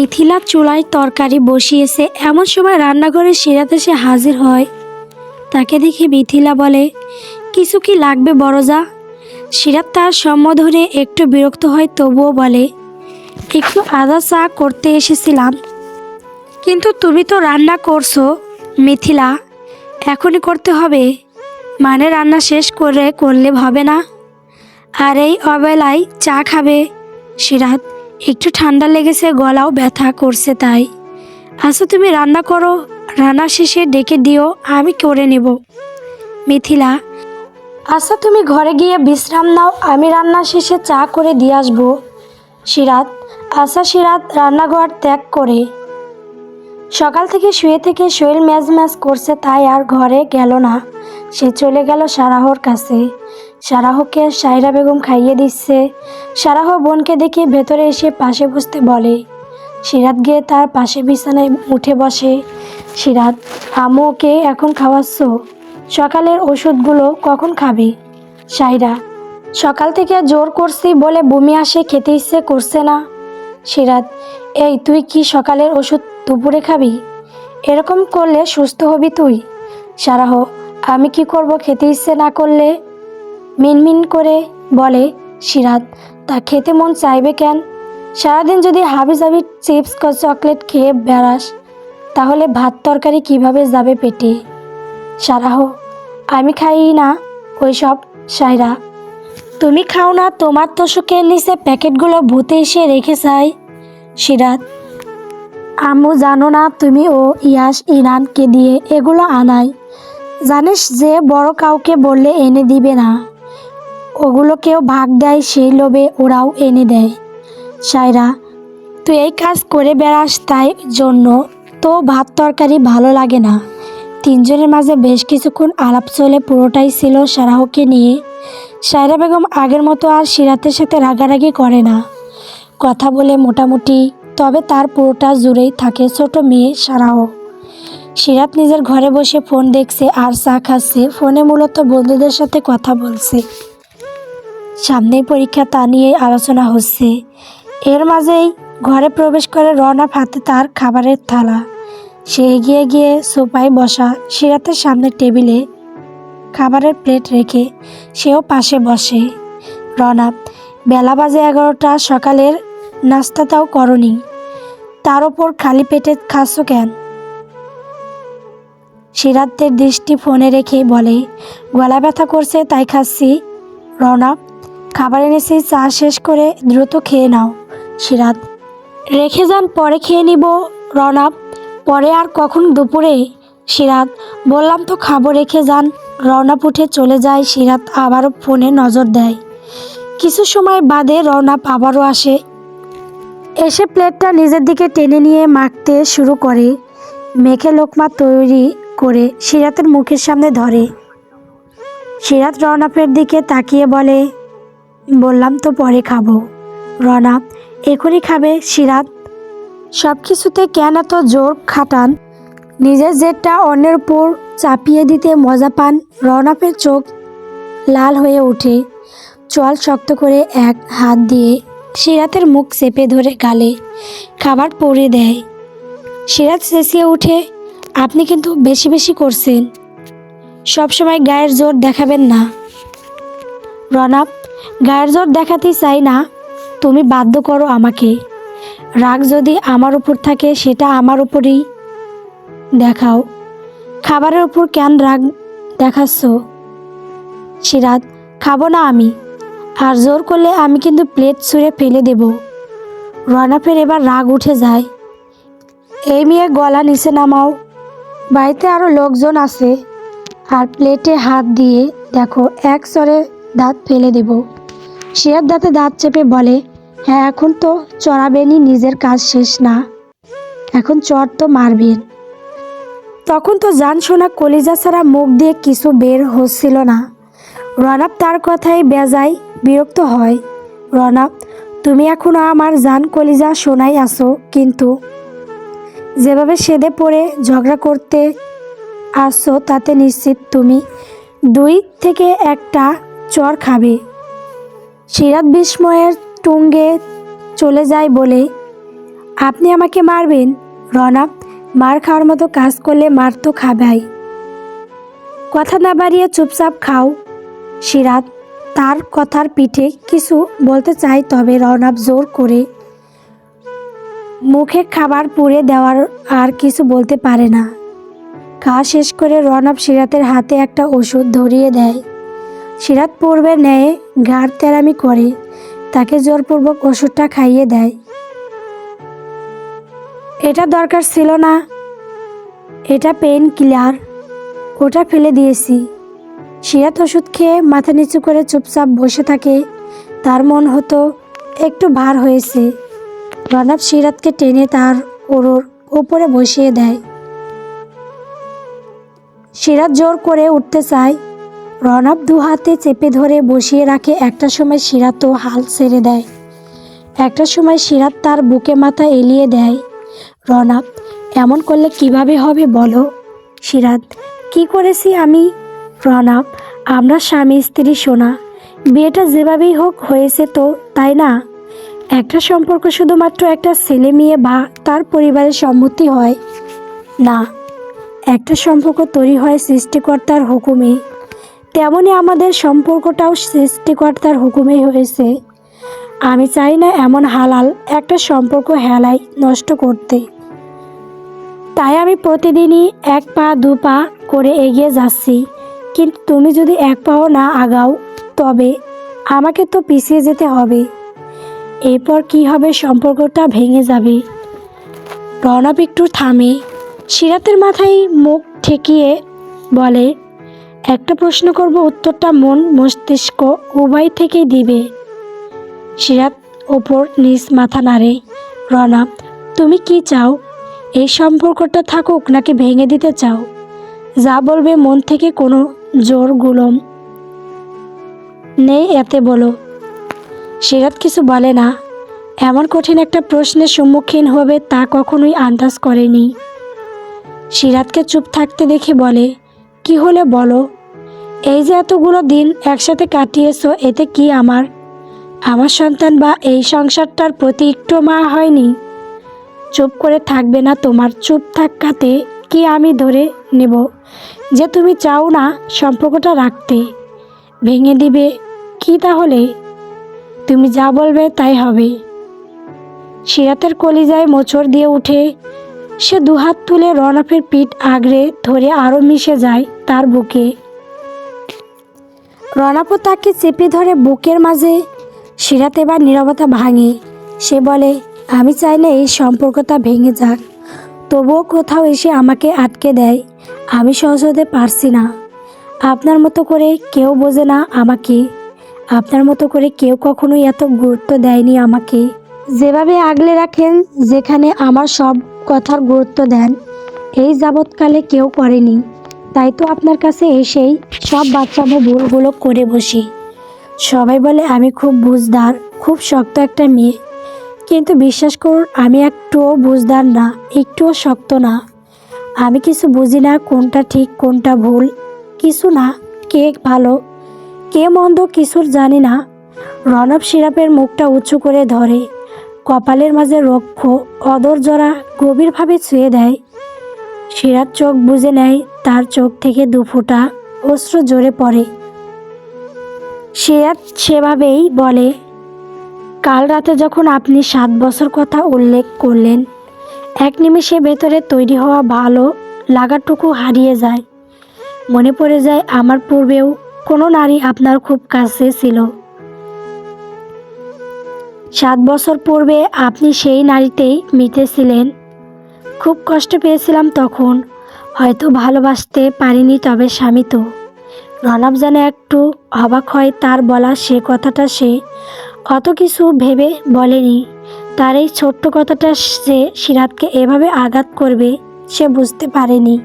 মিথিলা চুলায় তরকারি বসিয়েছে। এমন সময় রান্নাঘরে সিরাত এসে হাজির হয়। তাকে দেখে মিথিলা বলে, কিছু কি লাগবে বড়জা? সিরাত তার সম্বোধনে একটু বিরক্ত হয়, তবুও বলে, একটু আদা চা করতে এসেছিলাম। কিন্তু তুমি তো রান্না করছ, মিথিলা। এখনই করতে হবে। মানে রান্না শেষ করে করলে হবে না। আর এই অবেলায় চা খাবে। সিরাত একটু ঠান্ডা লেগেছে, গলাও ব্যথা করছে তাই। আচ্ছা তুমি রান্না করো, রান্না শেষে ডেকে দিও, আমি করে নেব। মিথিলা আচ্ছা তুমি ঘরে গিয়ে বিশ্রাম নাও, আমি রান্না শেষে চা করে দিয়ে আসব। সিরাত আশা সিরাত রান্নাঘর ত্যাগ করে। সকাল থেকে শুয়ে থেকে শরীর ম্যাজ ম্যাজ করছে, তাই আর ঘরে গেল না। সে চলে গেল সারাহর কাছে। সারাহকে সাইরা বেগম খাইয়ে দিচ্ছে। সারাহ বোনকে দেখে ভেতরে এসে পাশে বসতে বলে। সিরাত গিয়ে তার পাশে বিছানায় উঠে বসে। সিরাত আমু ওকে এখন খাওয়াচ্ছ? সকালের ওষুধগুলো কখন খাবি? সাইরা, সকাল থেকে জোর করছি বলে বমি আসে, খেতে ইচ্ছে করছে না। সিরাত, এই, তুই কি সকালের ওষুধ দুপুরে খাবি? এরকম করলে সুস্থ হবি তুই। সারাহ, আমি কি করব খেতে ইচ্ছে না করলে? মিনমিন করে বলে, সিরাত, তা খেতে মন চাইবে কেন? সারাদিন যদি হাবি জাবি চিপস চকলেট খেয়ে বেড়াস, তাহলে ভাত তরকারি কীভাবে যাবে পেটে? সারাহ, আমি খাই না ওইসব সাইরা। তুমি খাও না, তোমার তোষকের নিচে প্যাকেটগুলো ভূতে এসে রেখে চাই, সিরাত। আম্মু জানো না তুমি ও ইয়াস ইরানকে দিয়ে এগুলো আনাই জানিস যে বড় কাউকে বললে এনে দিবে না। ওগুলো কেউ ভাগ দেয়, সেই লোভে ওরাও এনে দেয়। সায়রা, তুই এই কাজ করে বেড়াস তাই জন্য তো ভাত তরকারি ভালো লাগে না। তিনজনের মাঝে বেশ কিছুক্ষণ আলাপ চলে, পুরোটাই ছিল সারাহকে নিয়ে। সায়রা বেগম আগের মতো আর সিরাতের সাথে রাগারাগি করে না। কথা বলে মোটামুটি, তবে তার পুরোটা জুড়েই থাকে ছোট মেয়ে সারাহ। সিরাত নিজের ঘরে বসে ফোন দেখছে আর চা খাচ্ছে। ফোনে মূলত বন্ধুদের সাথে কথা বলছে। সামনেই পরীক্ষা তা নিয়ে আলোচনা হচ্ছে। এর মাঝেই ঘরে প্রবেশ করে রওনা হাতে তার খাবারের থালা। সে এগিয়ে গিয়ে সোফায় বসা সিরাতের সামনে টেবিলে খাবারের প্লেট রেখে সেও পাশে বসে। রনা বেলা বাজে এগারোটা, সকালের নাস্তাটাও করনি। তার ওপর খালি পেটে খাচ্ছ কেন? সিরাতের দৃষ্টি ফোনে রেখে বলে গলা ব্যথা করছে, তাই খাচ্ছি। রনা খাবার এনেছি, চা শেষ করে দ্রুত খেয়ে নাও সিরাত রেখে যান, পরে খেয়ে নিব রনাব পরে আর কখন দুপুরে সিরাত বললাম তো খাব, রেখে যান। রওনাপ উঠে চলে যায় সিরাত আবারও ফোনে নজর দেয়। কিছু সময় বাদে রওনাপ আবারও আসে। এসে প্লেটটা নিজের দিকে টেনে নিয়ে মাখতে শুরু করে। মেখে লোকমা তৈরি করে সিরাতের মুখের সামনে ধরে। সিরাত রওনাপের দিকে তাকিয়ে বলে বললাম, তো পরে খাব। রনাপ এখনই খাবে, সিরাত? সব কিছুতে কেন এত জোর খাটান? নিজের জেদটা অন্যের উপর চাপিয়ে দিতে মজা পান? রওনাপের চোখ লাল হয়ে ওঠে। চল শক্ত করে এক হাত দিয়ে সিরাতের মুখ চেপে ধরে গালে খাবার পরে দেয়। সিরাত চেঁচিয়ে উঠে আপনি কিন্তু বেশি বেশি করছেন। সবসময় গায়ের জোর দেখাবেন না। রনাপ গায়ের জোর দেখাতে চাই না। তুমি বাধ্য করো আমাকে। রাগ যদি আমার উপর থাকে, সেটা আমার উপরেই। দেখাও, খাবারের উপর কেন রাগ দেখাচ্ছ? সিরাত খাব না আমি। আর জোর করলে আমি কিন্তু প্লেট ছুঁড়ে ফেলে দেব। রনাফের এবার রাগ উঠে যায়। এই মেয়ে গলা নিচে নামাও। বাড়িতে আরও লোকজন আছে। আর প্লেটে হাত দিয়ে দেখো, এক সরে দাঁত ফেলে দেব। শিয়ার দাঁতে দাঁত চেপে বলে হ্যাঁ এখন তো চড়াবেনই, নিজের কাজ শেষ না। এখন চর তো মারবেন। তখন তো জান শোনা কলিজা ছাড়া মুখ দিয়ে কিছু বের হচ্ছিল না। রনাব তার কথাই বেজায় বিরক্ত হয়। রনাব, তুমি এখনও আমার জান কলিজা শোনাই আসো কিন্তু যেভাবে সেদে পড়ে ঝগড়া করতে আসছো তাতে নিশ্চিত তুমি দুই থেকে একটা চর খাবে। সিরাত বিস্ময়ের টুঙ্গে চলে যায় বলে, আপনি আমাকে মারবেন? রনব, মার খাওয়ার মতো কাজ করলে মার তো খাবাই। কথা না বাড়িয়ে চুপচাপ খাও। সিরাত তার কথার পিঠে কিছু বলতে চাই তবে রনব জোর করে মুখে খাবার পুড়ে দেওয়ার আর কিছু বলতে পারে না। খাওয়া শেষ করে রনব সিরাতের হাতে একটা ওষুধ ধরিয়ে দেয়। সিরাত পূর্বে ন্যায় ঘাড় তেরামি করে, তাকে জোরপূর্বক ওষুধটা খাইয়ে দেয়। এটা দরকার ছিল না। এটা পেন কিলার। ওটা ফেলে দিয়েছি। সিরাত ওষুধ খেয়ে মাথা নিচু করে চুপচাপ বসে থাকে। তার মন হতো, একটু ভার হয়েছে। রনব সিরাতকে টেনে তার ওরর ওপরে বসিয়ে দেয়। সিরাত জোর করে উঠতে চায়। রনব দু হাতে চেপে ধরে বসিয়ে রাখে। একটা সময় সিরাতও হাল ছেড়ে দেয়। একটা সময় সিরাত তার বুকে মাথা এলিয়ে দেয়। রনব এমন করলে কীভাবে হবে বলো? সিরাত কি করেছি আমি? রনব আমরা স্বামী, স্ত্রী শোনা বিয়েটা যেভাবেই হোক হয়েছে তো, তাই না? একটা সম্পর্ক শুধুমাত্র একটা ছেলে মেয়ে বা তার পরিবারের সম্মতি হয়। না, একটা সম্পর্ক তৈরি হয় সৃষ্টিকর্তার হুকুমে। তেমনি আমাদের সম্পর্কটাও সৃষ্টিকর্তার হুকুমেই হয়েছে। আমি চাই না এমন হালাল একটা সম্পর্ক হেলাই নষ্ট করতে। তাই আমি প্রতিদিনই এক পা, দু পা করে এগিয়ে যাচ্ছি। কিন্তু তুমি যদি এক পাও না আগাও, তবে আমাকে তো পিছিয়ে যেতে হবে। এরপর কি হবে সম্পর্কটা ভেঙে যাবে। রনব একটু থামে। সিরাতের মাথায় মুখ ঠেকিয়ে বলে একটা প্রশ্ন করব উত্তরটা মন, মস্তিষ্ক উভয় থেকেই দিবে। সিরাত ওপর নিজ মাথা নাড়ে রনব তুমি কি চাও? এই সম্পর্কটা থাকুক নাকি ভেঙে দিতে চাও? যা বলবে মন থেকে কোনো জোর গুলম নেই এতে বলো। সিরাত কিছু বলে না। এমন কঠিন একটা প্রশ্নের সম্মুখীন হবে তা কখনোই আন্দাজ করেনি। সিরাতকে চুপ থাকতে দেখে বলে কি হলে বলো? এই যে এতগুলো দিন একসাথে কাটিয়েছো, এতে কি আমার? আমার সন্তান বা এই সংসারটার প্রতি একটু মা হয়নি? চুপ করে থাকবে না তোমার চুপ থাকাতে কি আমি ধরে নেব? যে তুমি চাও না সম্পর্কটা রাখতে। ভেঙে দিবে কি তাহলে? তুমি যা বলবে তাই হবে। সিরাতের কলিজায় মোচড় দিয়ে উঠে সে দুহাত তুলে রনফের পিঠ আগড়ে ধরে আরও মিশে যায়। তার বুকে। রনাপও তাকে চেপে ধরে বুকের মাঝে সিরাত এবার নীরবতা ভাঙে। সে বলে, আমি চাই না এই সম্পর্কটা ভেঙে যাক। তবুও কোথাও এসে আমাকে আটকে দেয়। আমি সহজ হতে পারছি না। আপনার মতো করে কেউ বোঝে না আমাকে। আপনার মতো করে কেউ কখনোই এত গুরুত্ব দেয়নি আমাকে। যেভাবে আগলে রাখেন, যেখানে আমার সব কথার গুরুত্ব দেন, এই যাবৎকালে কেউ করেনি। তাই তো আপনার কাছে এসেই সব বাচ্চামো ভুলগুলো করে বসি। সবাই বলে, আমি খুব বুঝদার, খুব শক্ত একটা মেয়ে। কিন্তু বিশ্বাস করুন, আমি একটুও বুঝদার না, একটুও শক্ত না। আমি কিছু বুঝি না কোনটা ঠিক, কোনটা ভুল, কিছু না কে ভালো, কে মন্দ কিছুর জানি না। রনব সিরাপের মুখটা উঁচু করে ধরে, কপালের মাঝে রক্ষ, অদর জরা গভীরভাবে ছুঁয়ে দেয়। সিরাত চোখ বুঝে নেয় তার চোখ থেকে দুফোঁটা অস্ত্র জোরে পড়ে। সিরাত সেভাবেই বলে, কাল রাতে যখন আপনি সাত বছর কথা উল্লেখ করলেন, এক নিমিষে ভেতরে তৈরি হওয়া ভালো লাগাটুকু হারিয়ে যায়। মনে পড়ে যায় আমার পূর্বেও কোনো নারী আপনার খুব কাছে ছিল। সাত বছর পূর্বে আপনি সেই নারীতেই মিটেছিলেন খুব কষ্ট পেয়েছিলাম তখন। হয়তো ভালোবাসতে পারিনি তবে স্বামী তো। রনব যেন একটু অবাক হয় তার বলা সে কথাটা সে অত কিছু ভেবে বলেনি। তার এই ছোট্ট কথাটা সে সিরাতকে এভাবে আঘাত করবে সে বুঝতে পারেনি।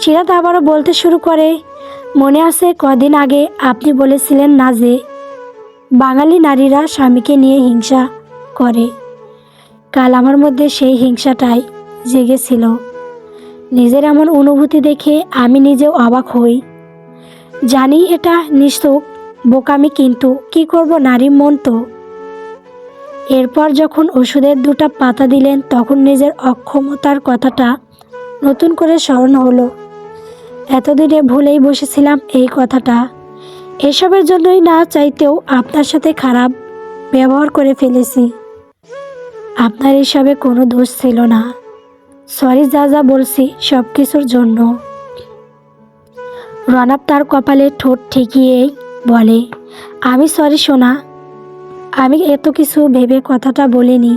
সিরাত আবারও বলতে শুরু করে, মনে আছে কদিন আগে আপনি বলেছিলেন না যে বাঙালি নারীরা স্বামীকে নিয়ে হিংসা করে। কাল আমার মধ্যে সেই হিংসাটাই জেগেছিল। নিজের এমন অনুভূতি দেখে আমি নিজেও অবাক হই। জানি এটা নিশ্চক বোকামি কিন্তু কি করব নারী মন তো? এরপর যখন ওষুধের দুটো পাতা দিলেন, তখন নিজের অক্ষমতার কথাটা নতুন করে স্মরণ হলো। এতদিনে ভুলেই বসেছিলাম এই কথাটা। এসবের জন্যই না চাইতেও আপনার সাথে খারাপ ব্যবহার করে ফেলেছি। আপনার এসবে কোনো দোষ ছিল না। সরি, যা যা বলছি, সব কিছুর জন্য। রনাব তার কপালে ঠোঁট ঠেকিয়েই বলে, আমি সরি, সোনা। আমি এত কিছু ভেবে কথাটা বলিনি।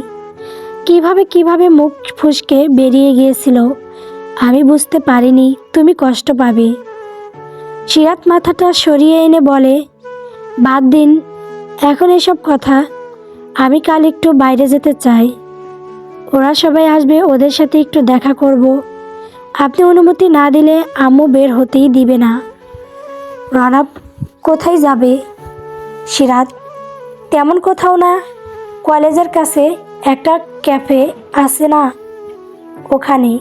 কীভাবে কীভাবে মুখ ফুসকে বেরিয়ে গিয়েছিল, আমি বুঝতে পারিনি। তুমি কষ্ট পাবে। সিরাত মাথাটা সরিয়ে এনে বলে, বাদ দিন, এখন এসব কথা। আমি কাল একটু বাইরে যেতে চাই। ওরা সবাই আসবে, ওদের সাথে একটু দেখা করব। আপনি অনুমতি না দিলে আম্মু বের হতেই দিবে না। রনাব কোথায় যাবে? সিরাত তেমন কোথাও না। কলেজের কাছে একটা ক্যাফে আছে না? ওখানে।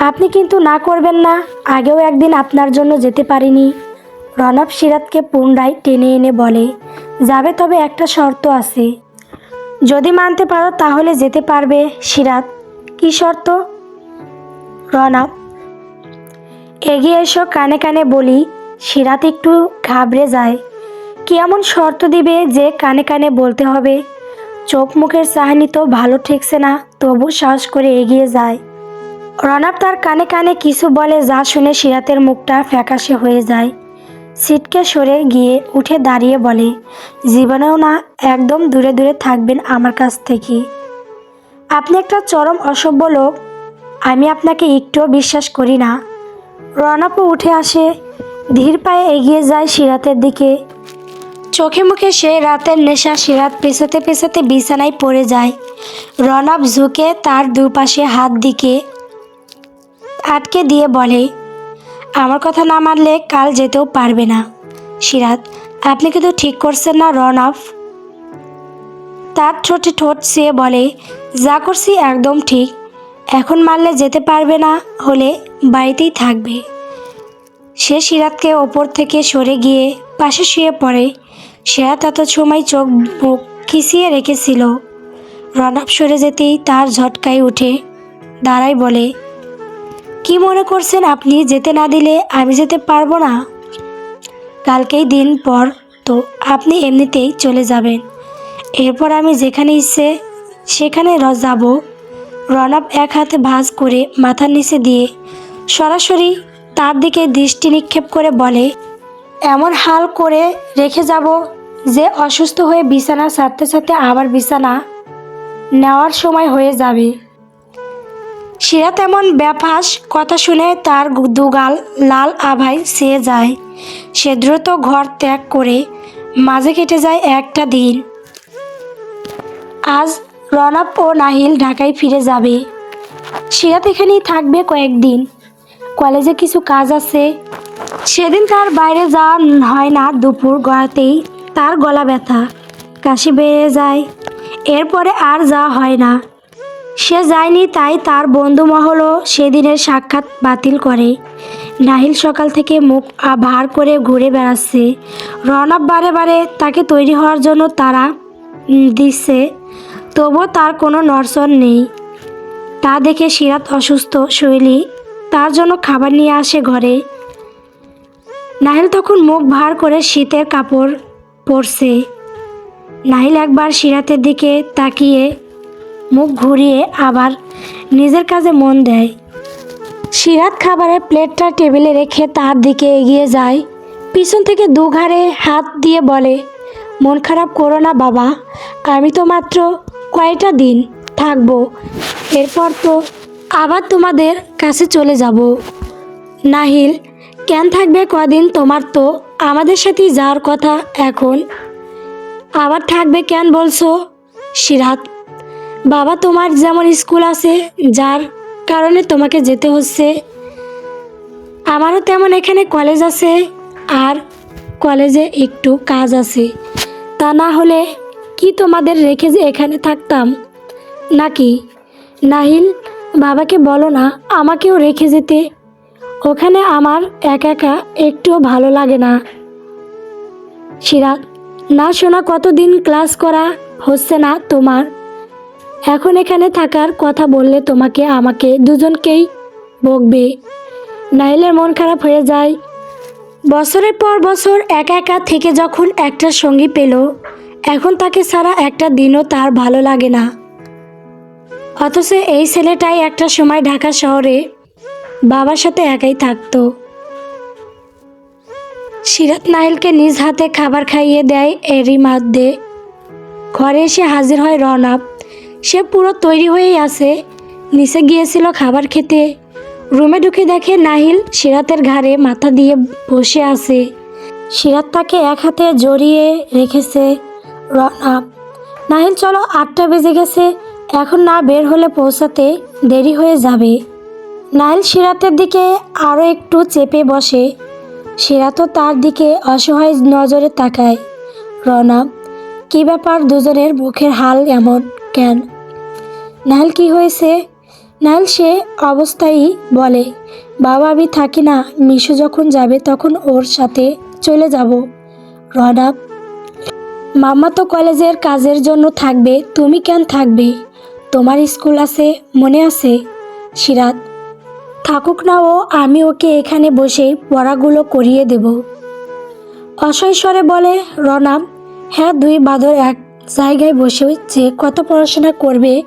আপনি কিন্তু না করবেন না, আগেও একদিন আপনার জন্য যেতে পারিনি। রনব সিরাতকে পুনরায় টেনে এনে বলে, যাবে তবে একটা শর্ত আছে। যদি মানতে পারো তাহলে যেতে পারবে, সিরাত। কি শর্ত? রনব, এগিয়ে এসো, কানে কানে বলি। সিরাত একটু ঘাবড়ে যায়। কি এমন শর্ত দিবে যে কানে কানে বলতে হবে? চোখ মুখের চাহানি তো ভালো ঠেকছে না, তবু সাহস করে এগিয়ে যায়। রনাব তার কানে কানে কিছু বলে, যা শুনে সিরাতের মুখটা ফ্যাকাশে হয়ে যায়। সিটকে সরে গিয়ে উঠে দাঁড়িয়ে বলে, জীবনেও না একদম দূরে দূরে থাকবেন আমার কাছ থেকে। আপনি একটা চরম অসভ্য লোক, আমি আপনাকে একটুও বিশ্বাস করি না। রনাপও উঠে আসে, ধীর পায়ে এগিয়ে যায় সিরাতের দিকে। চোখে মুখে সে রাতের নেশা সিরাত পেছাতে পেছাতে বিছানায় পড়ে যায়। রনাব ঝুঁকে তার দুপাশে হাত দিকে আটকে দিয়ে বলে আমার কথা না মানলে কাল যেতেও পারবে না। সিরাত আপনি কিন্তু ঠিক করছেন না রন অফ তার ঠোঁটে ঠোঁট চেয়ে বলে, যা করছি একদম ঠিক। এখন মারলে যেতে পারবে না হলে বাড়িতেই থাকবে। সে সিরাতকে ওপর থেকে সরে গিয়ে পাশে শুয়ে পড়ে। সিরাত এত সময় চোখ মুখ খিসিয়ে রেখেছিল। রনব সরে যেতেই তার ঝটকায় উঠে দাঁড়াই বলে কি মনে করছেন আপনি যেতে না দিলে আমি যেতে পারব না? কালকেই দিন পর তো আপনি এমনিতেই চলে যাবেন। এরপর আমি যেখানে ইচ্ছে সেখানে র যাব। রনব এক হাতে ভাঁজ করে মাথার নিচে দিয়ে সরাসরি তার দিকে দৃষ্টি নিক্ষেপ করে বলে, এমন হাল করে রেখে যাব যে অসুস্থ হয়ে বিছানা ছাড়তে ছাড়তে আবার বিছানা নেওয়ার সময় হয়ে যাবে। সিরাত এমন ব্যাপাস কথা শুনে তার দুগাল লাল আভায় সেয়ে যায়। সে দ্রুত ঘর ত্যাগ করে মাঝে কেটে যায় একটা দিন। আজ রনাব ও নাহিল ঢাকায় ফিরে যাবে। সিরাত এখানেই থাকবে কয়েকদিন। কলেজে কিছু কাজ আছে। সেদিন তার বাইরে যাওয়া হয় না দুপুর গড়াতেই তার গলা ব্যথা। কাশি বেড়ে যায়। এরপরে আর যাওয়া হয় না। সে যায়নি, তাই তার বন্ধু মহলও সেদিনের সাক্ষাৎ বাতিল করে। নাহিল সকাল থেকে মুখ ভার করে ঘুরে বেড়াচ্ছে। রনব বারে বারে তাকে তৈরি হওয়ার জন্য তারা দিচ্ছে, তবুও তার কোনো নড়চড় নেই। তা দেখে সিরাত অসুস্থ, শৈলী তার জন্য খাবার নিয়ে আসে ঘরে। নাহিল তখন মুখ ভার করে শীতের কাপড় পরছে। নাহিল একবার সিরাতের দিকে তাকিয়ে মুখ ঘুরিয়ে আবার নিজের কাজে মন দেয়। সিরাত খাবারের প্লেটটা টেবিলে রেখে তার দিকে এগিয়ে যায়। পিছন থেকে দু ঘাড়ে হাত দিয়ে বলে, মন খারাপ করো না বাবা, আমি তো মাত্র কয়টা দিন থাকব। এরপর তো আবার তোমাদের কাছে চলে যাব। নাহিল, কেন থাকবে কদিন তোমার তো আমাদের সাথেই যাওয়ার কথা এখন? আবার থাকবে কেন বলছো? সিরাত বাবা, তোমার যেমন স্কুল আছে, যার কারণে তোমাকে যেতে হচ্ছে। আমারও তেমন এখানে কলেজ আছে, আর কলেজে একটু কাজ আছে। তা না হলে কি তোমাদের রেখে যে এখানে থাকতাম? নাকি? নাহিল, বাবাকে বলো না, আমাকেও রেখে যেতে। ওখানে আমার একা একা একটুও ভালো লাগে না। সিরাত না শোনা কতদিন ক্লাস করা হচ্ছে না তোমার? এখন এখানে থাকার কথা বললে তোমাকে, আমাকে দুজনকেই বকবে। নাইলের মন খারাপ হয়ে যায়। বছরের পর বছর একা একা থেকে যখন একটা সঙ্গী পেল, এখন তাকে ছাড়া একটা দিনও তার ভালো লাগে না। অথচ এই ছেলেটাই একটা সময় ঢাকা শহরে বাবার সাথে একাই থাকতো। সিরাত নাইলকে নিজ হাতে খাবার খাইয়ে দেয় এরই মধ্যে। ঘরে এসে হাজির হয় রনব। সে পুরো তৈরি হয়েই আছে। নিচে গিয়েছিল খাবার খেতে। রুমে ঢুকে দেখে নাহিল সিরাতের ঘাড়ে মাথা দিয়ে বসে আছে। সিরাত তাকে এক হাতে জড়িয়ে রেখেছে রনব নাহিল, চলো, আটটা বেজে গেছে। এখন না বের হলে পৌঁছাতে দেরি হয়ে যাবে। নাহিল সিরাতের দিকে আরও একটু চেপে বসে। সিরাতও তার দিকে অসহায় নজরে তাকায়। রনব কি ব্যাপার দুজনের মুখের হাল এমন? কেন? নাহল কি হয়েছে? নাহল সে অবস্থায় বলে, বাবা, আমি থাকি না। মিশু যখন যাবে তখন ওর সাথে চলে যাব। রনব মামা তো কলেজের কাজের জন্য থাকবে, তুমি কেন থাকবে? তোমার স্কুল আছে, মনে আছে? সিরাত, থাকুক না ও, আমি ওকে এখানে বসে পড়াগুলো করিয়ে দেব। স্বরে বলে রনাম হ্যাঁ দুই বাদর এক জায়গায় বসে যে কত পড়াশোনা করবে,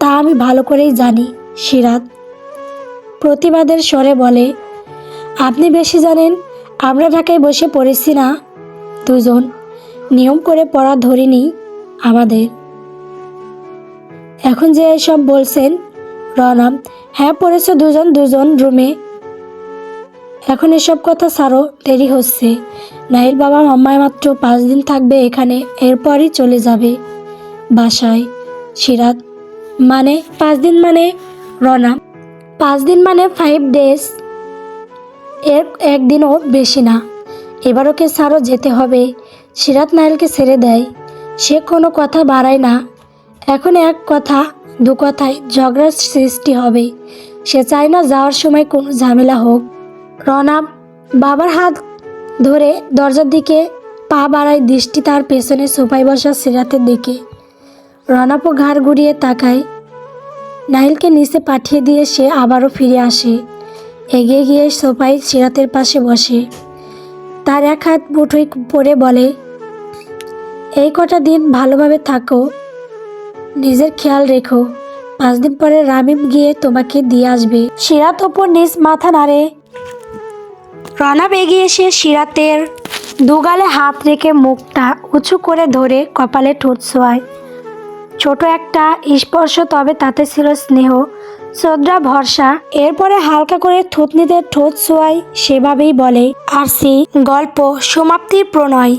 তা আমি ভালো করেই জানি, সিরাত। প্রতিবাদের স্বরে বলে, আপনি বেশি জানেন, আমরা ঢাকায় বসে পড়েছি না। দুজন নিয়ম করে পড়া ধরিনি আমাদের। এখন যে এসব বলছেন রনাম হ্যাঁ পড়েছে দুজন দুজন রুমে। এখন এসব কথা ছাড়ো, দেরি হচ্ছে। নাইল বাবা মাম্মায় মাত্র পাঁচ দিন থাকবে এখানে, এরপরই চলে যাবে বাসায়। সিরাত মানে পাঁচ দিন মানে রনা, পাঁচ দিন মানে ফাইভ ডেজ এর একদিনও বেশি না। এবার ওকে ছাড়ো যেতে হবে। সিরাত নাইলকে ছেড়ে দেয়। সে কোনো কথা বাড়ায় না। এখন এক কথা, দু কথায় ঝগড়ার সৃষ্টি হবে। সে চায় না যাওয়ার সময় কোনো ঝামেলা হোক। রনা বাবার হাত ধরে দরজার দিকে পা বাড়ায় দৃষ্টি তার পেছনে সোফায় বসা সিরাতের দিকে। রনাপো ঘাড় ঘুরিয়ে তাকায়। নাহিলকে নিচে পাঠিয়ে দিয়ে সে আবারও ফিরে আসে। এগিয়ে গিয়ে সোফায় সিরাতের পাশে বসে। তার এক হাত মুঠোয় পরে বলে, এই কটা দিন ভালোভাবে থাকো। নিজের খেয়াল রেখো। পাঁচ দিন পরে রামিম গিয়ে তোমাকে দিয়ে আসবে। সিরাত ওপর নিজ মাথা নাড়ে। রনাব এগিয়ে এসে শিরাতের দুগালে হাত রেখে মুখটা উঁচু করে ধরে কপালে ঠোঁট শোয়ায়। ছোট একটা স্পর্শ তবে তাতে ছিল স্নেহ। শ্রদ্ধা ভরসা। এরপরে হালকা করে থুতনিতে ঠোঁট শোয়াই সেভাবেই বলে আর সেই গল্প, সমাপ্তির প্রণয়।